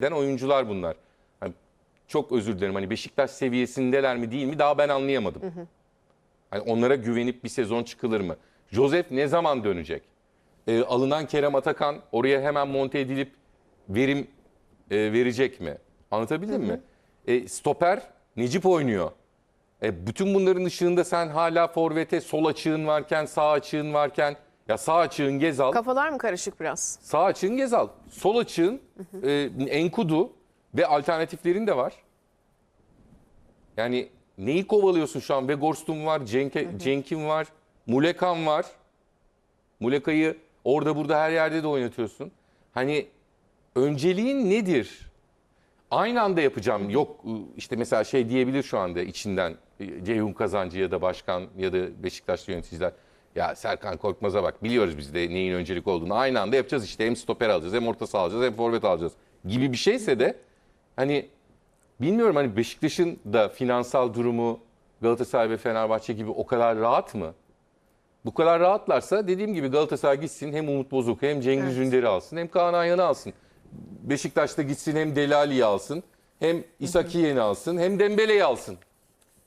eden oyuncular bunlar. Hani çok özür dilerim hani Beşiktaş seviyesindeler mi değil mi daha ben anlayamadım. Hani onlara güvenip bir sezon çıkılır mı? Joseph ne zaman dönecek? Ee, alınan Kerem Atakan oraya hemen monte edilip verim e, verecek mi? Anlatabildim mi? E, stoper Necip oynuyor. E, bütün bunların ışığında sen hala forvete sol açığın varken sağ açığın varken ya sağ açığın Gezal Kafalar mı karışık biraz? Sağ açığın Gezal, sol açığın e, Enkudu ve alternatiflerin de var. Yani neyi kovalıyorsun şu an? Vegorstum var, Cenke, Cenk'in var, Mulekan var. Muleka'yı orada burada her yerde de oynatıyorsun. Hani önceliğin nedir? Aynı anda yapacağım. Yok işte mesela şey diyebilir şu anda içinden e, Ceyhun Kazancı ya da başkan ya da Beşiktaşlı yöneticiler. Ya Serkan Korkmaz'a bak biliyoruz biz de neyin öncelik olduğunu. Aynı anda yapacağız işte hem stoper alacağız hem orta saha alacağız hem forvet alacağız gibi bir şeyse de hani bilmiyorum hani Beşiktaş'ın da finansal durumu Galatasaray ve Fenerbahçe gibi o kadar rahat mı? Bu kadar rahatlarsa dediğim gibi Galatasaray gitsin hem Umut Bozok hem Cengiz Evet. Ünder'i alsın hem Kaan Ayhan'ı alsın. Beşiktaş'ta gitsin hem Delali'yi alsın hem İshak Yeğen'i alsın hem Dembele'yi alsın.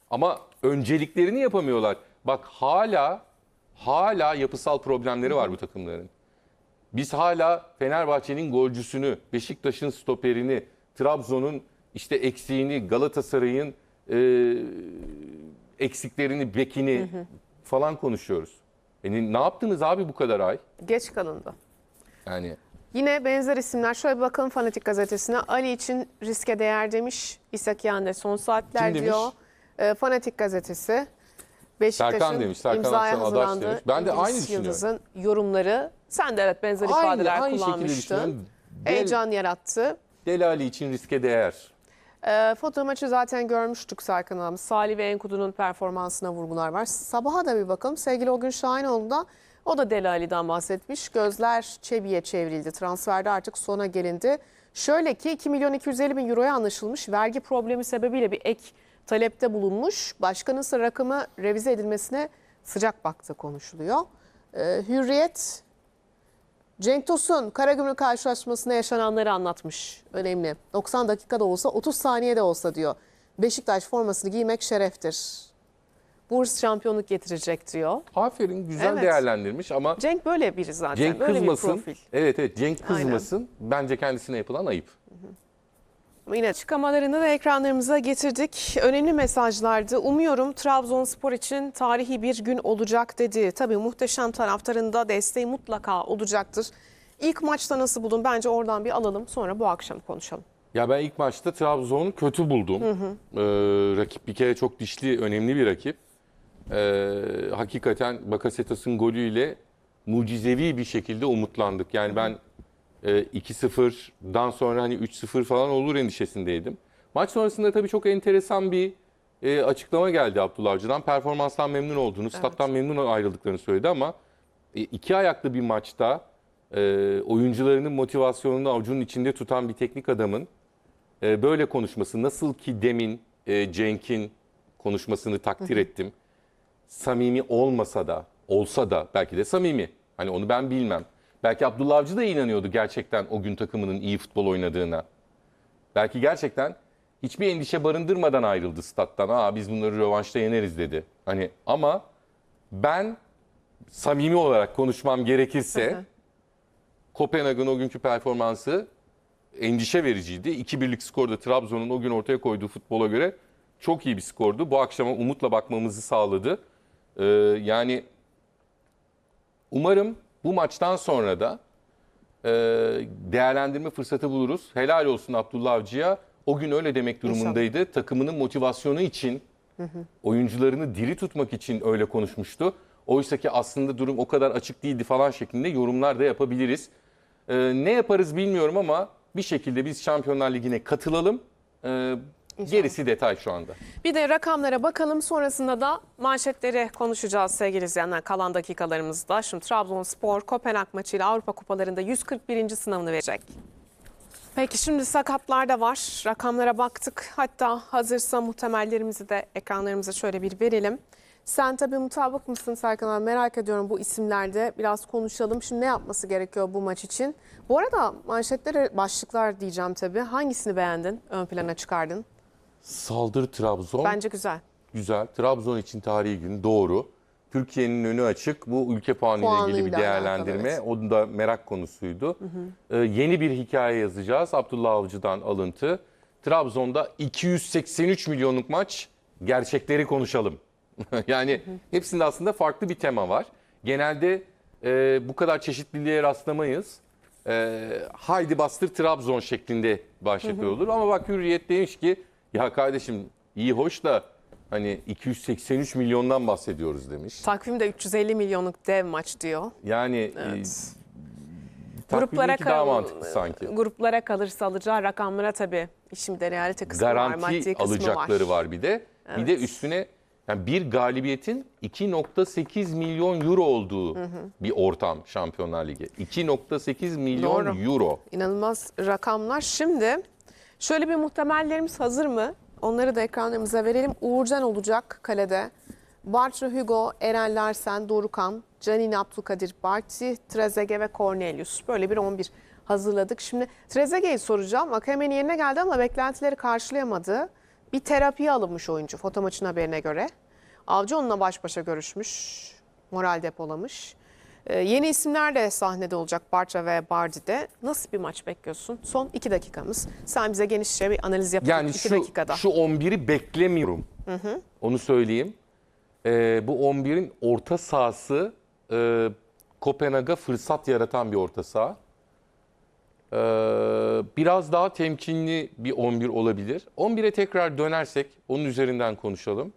Ama önceliklerini yapamıyorlar. Bak hala hala yapısal problemleri var bu takımların. Biz hala Fenerbahçe'nin golcüsünü, Beşiktaş'ın stoperini, Trabzon'un işte eksiğini, Galatasaray'ın e, eksiklerini, bekini falan konuşuyoruz. Yani ne yaptınız abi bu kadar ay? Geç kalındı. Yani Yine benzer isimler. Şöyle bir bakalım Fanatik gazetesine. Ali için riske değer demiş. İshak Yande son saatler Kim demiş? diyor. Ee, Fanatik gazetesi. Serkan Beşiktaş'ın demiş, Serkan imzaya Adaş hazırlandığı demiş. Ben de aynı düşünüyorum. Yıldız'ın yorumları. Sen de evet benzer aynı, ifadeler aynı şekilde kullanmıştın. düşünüyorum. Del, Heyecan yarattı. Delali için riske değer. Ee, foto maçı zaten görmüştük Serkan Hanım. Salih ve Enkudu'nun performansına vurgular var. Sabaha da bir bakalım. Sevgili Ogün Şahinoğlu da o da Deli Ali'den bahsetmiş. Gözler Çebi'ye çevrildi. Transferde artık sona gelindi. Şöyle ki 2 milyon 250 bin euroya anlaşılmış. Vergi problemi sebebiyle bir ek talepte bulunmuş. Başkanın ise rakamı revize edilmesine sıcak baktı konuşuluyor. Ee, Hürriyet Cenk Tosun Karagümrük karşılaşmasında yaşananları anlatmış. Önemli. 90 dakikada olsa 30 saniyede olsa diyor. Beşiktaş formasını giymek şereftir. Burs şampiyonluk getirecek diyor. Aferin güzel Evet. değerlendirmiş ama Cenk böyle biri zaten. Cenk böyle kızmasın. bir profil. Evet evet Cenk Aynen. kızmasın. Bence kendisine yapılan ayıp. Yine açıklamalarını da ekranlarımıza getirdik. Önemli mesajlardı. Umuyorum Trabzonspor için tarihi bir gün olacak dedi. Tabii muhteşem taraftarında desteği mutlaka olacaktır. İlk maçta nasıl buldun? Bence oradan bir alalım. Sonra bu akşam konuşalım. Ya ben ilk maçta Trabzon'u kötü buldum. Ee, rakip bir kere çok dişli, önemli bir rakip. Ee, hakikaten Bakasetas'ın golüyle mucizevi bir şekilde umutlandık. Yani ben e, 2-0'dan sonra hani 3-0 falan olur endişesindeydim. Maç sonrasında tabii çok enteresan bir e, açıklama geldi Abdullah Avcı'dan. Performanstan memnun olduğunu, stat'tan memnun ayrıldıklarını söyledi ama e, iki ayaklı bir maçta e, oyuncularının motivasyonunu avucunun içinde tutan bir teknik adamın e, böyle konuşması nasıl ki demin e, Cenk'in konuşmasını takdir ettim. Samimi olmasa da olsa da belki de samimi. Hani onu ben bilmem. Belki Abdullah Avcı da inanıyordu gerçekten o gün takımının iyi futbol oynadığına. Belki gerçekten hiçbir endişe barındırmadan ayrıldı stat'tan. Aa biz bunları rövanşta yeneriz dedi. Hani ama ben samimi olarak konuşmam gerekirse Kopenhag'ın o günkü performansı endişe vericiydi. 2-1'lik skorda Trabzon'un o gün ortaya koyduğu futbola göre çok iyi bir skordu. Bu akşama umutla bakmamızı sağladı. Ee, yani umarım bu maçtan sonra da e, değerlendirme fırsatı buluruz. Helal olsun Abdullah Avcı'ya. O gün öyle demek durumundaydı. Takımının motivasyonu için, oyuncularını diri tutmak için öyle konuşmuştu. Oysa ki aslında durum o kadar açık değildi falan şeklinde yorumlar da yapabiliriz. Ee, ne yaparız bilmiyorum ama bir şekilde biz Şampiyonlar Ligi'ne katılalım. Ee, gerisi detay şu anda. Bir de rakamlara bakalım. Sonrasında da manşetleri konuşacağız sevgili izleyenler kalan dakikalarımızda. Şimdi Trabzonspor Kopenhag maçıyla Avrupa Kupalarında 141. sınavını verecek. Peki şimdi sakatlar da var. Rakamlara baktık. Hatta hazırsa muhtemellerimizi de ekranlarımıza şöyle bir verelim. Sen tabii mutabık mısın Serkan abi merak ediyorum bu isimlerde biraz konuşalım. Şimdi ne yapması gerekiyor bu maç için? Bu arada manşetlere başlıklar diyeceğim tabii. Hangisini beğendin? Ön plana çıkardın. Saldır Trabzon. Bence güzel. Güzel. Trabzon için tarihi gün doğru. Türkiye'nin önü açık. Bu ülke puanıyla ilgili bir Puanıyla değerlendirme. alakalı, O da merak konusuydu. Ee, yeni bir hikaye yazacağız. Abdullah Avcı'dan alıntı. Trabzon'da 283 milyonluk maç. Gerçekleri konuşalım. yani hepsinde aslında farklı bir tema var. Genelde e, bu kadar çeşitliliğe rastlamayız. E, haydi bastır Trabzon şeklinde başlıklı olur. Ama bak Hürriyet demiş ki ya kardeşim iyi hoş da hani 283 milyondan bahsediyoruz demiş. Takvimde 350 milyonluk dev maç diyor. Yani Evet. e, Gruplara takvimdeki daha kal- mantıklı sanki. Gruplara kalırsa alacağı rakamlara tabii şimdi realite kısmı var, maddi Garanti kısmı alacakları var. bir de. Bir de Evet. üstüne yani bir galibiyetin 2.8 milyon euro olduğu bir ortam Şampiyonlar Ligi. 2.8 milyon Doğru. euro. İnanılmaz rakamlar. Şimdi şöyle bir muhtemellerimiz hazır mı? Onları da ekranlarımıza verelim. Uğurcan olacak kalede. Bartra Hugo, Eren Larsen, Dorukan, Canini Abdülkadir Barti, Trezeguet ve Cornelius. Böyle bir 11 hazırladık. Şimdi Trezeguet'i soracağım. Akame'nin yerine geldi ama beklentileri karşılayamadı. Bir terapiye alınmış oyuncu foto maçın haberine göre. Avcı onunla baş başa görüşmüş. Moral depolamış. Ee, yeni isimler de sahnede olacak Bartra ve Bardi'de. Nasıl bir maç bekliyorsun? Son iki dakikamız. Sen bize genişçe bir analiz yapalım Yani iki şu, dakikada. şu 11'i beklemiyorum. Onu söyleyeyim. Ee, bu 11'in orta sahası e, Kopenhag'a fırsat yaratan bir orta saha. Ee, biraz daha temkinli bir 11 olabilir. 11'e tekrar dönersek onun üzerinden konuşalım.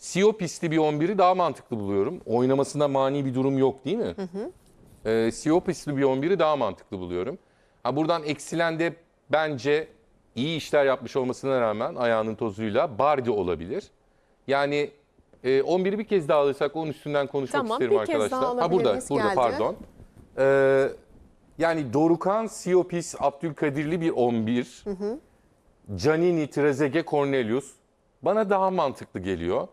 Siopis'li bir 11'i daha mantıklı buluyorum. Oynamasına mani bir durum yok değil mi? Ee, Siopis'li bir 11'i daha mantıklı buluyorum. Ha, buradan eksilen de bence iyi işler yapmış olmasına rağmen ayağının tozuyla Bardi olabilir. Yani e, 11'i bir kez daha alırsak onun üstünden konuşmak Tamam, isterim bir kez arkadaşlar. daha ha burada, alabiliriz, burada geldi. pardon. Ee, yani Dorukan, Siopis, Abdülkadirli bir 11. Canini, Trezeguet, Cornelius bana daha mantıklı geliyor.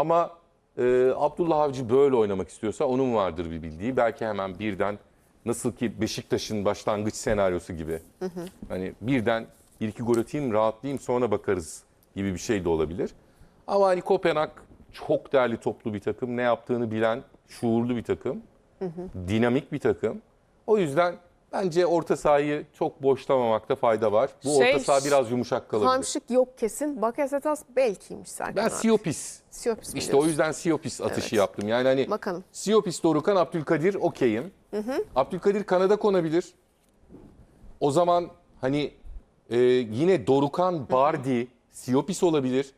Ama e, Abdullah Avcı böyle oynamak istiyorsa onun vardır bir bildiği. Belki hemen birden nasıl ki Beşiktaş'ın başlangıç senaryosu gibi. Hani birden bir iki gol atayım rahatlayayım sonra bakarız gibi bir şey de olabilir. Ama hani Kopenhag çok değerli toplu bir takım. Ne yaptığını bilen şuurlu bir takım. Dinamik bir takım. O yüzden bence orta sahayı çok boşlamamakta fayda var. Bu Şey, orta saha biraz yumuşak kalabilir. Hamşik yok kesin. Bakasetas belkiymiş Serkan Ben abi. Siopis. Mi İşte o diyorsun? yüzden Siopis atışı Evet. yaptım. Yani hani Bakalım. Siopis, Dorukan, Abdülkadir okeyim. Abdülkadir kanada konabilir. O zaman hani e, yine Dorukan, Bardi, Siopis olabilir.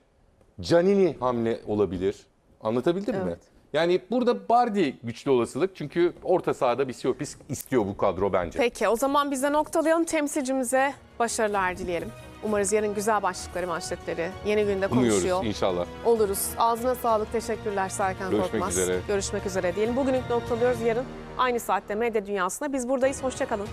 Canini hamle olabilir. Anlatabildim mi? Evet. Yani burada Bardi güçlü olasılık. Çünkü orta sahada bir Siopis istiyor bu kadro bence. Peki o zaman biz de noktalayalım. Temsilcimize başarılar dileyelim. Umarız yarın güzel başlıkları, manşetleri yeni günde konuşuyor Umuyoruz inşallah. oluruz. Ağzına sağlık. Teşekkürler Serkan Görüşmek Korkmaz. üzere. Görüşmek üzere diyelim. Bugünlük noktalıyoruz. Yarın aynı saatte medya dünyasında biz buradayız. Hoşçakalın.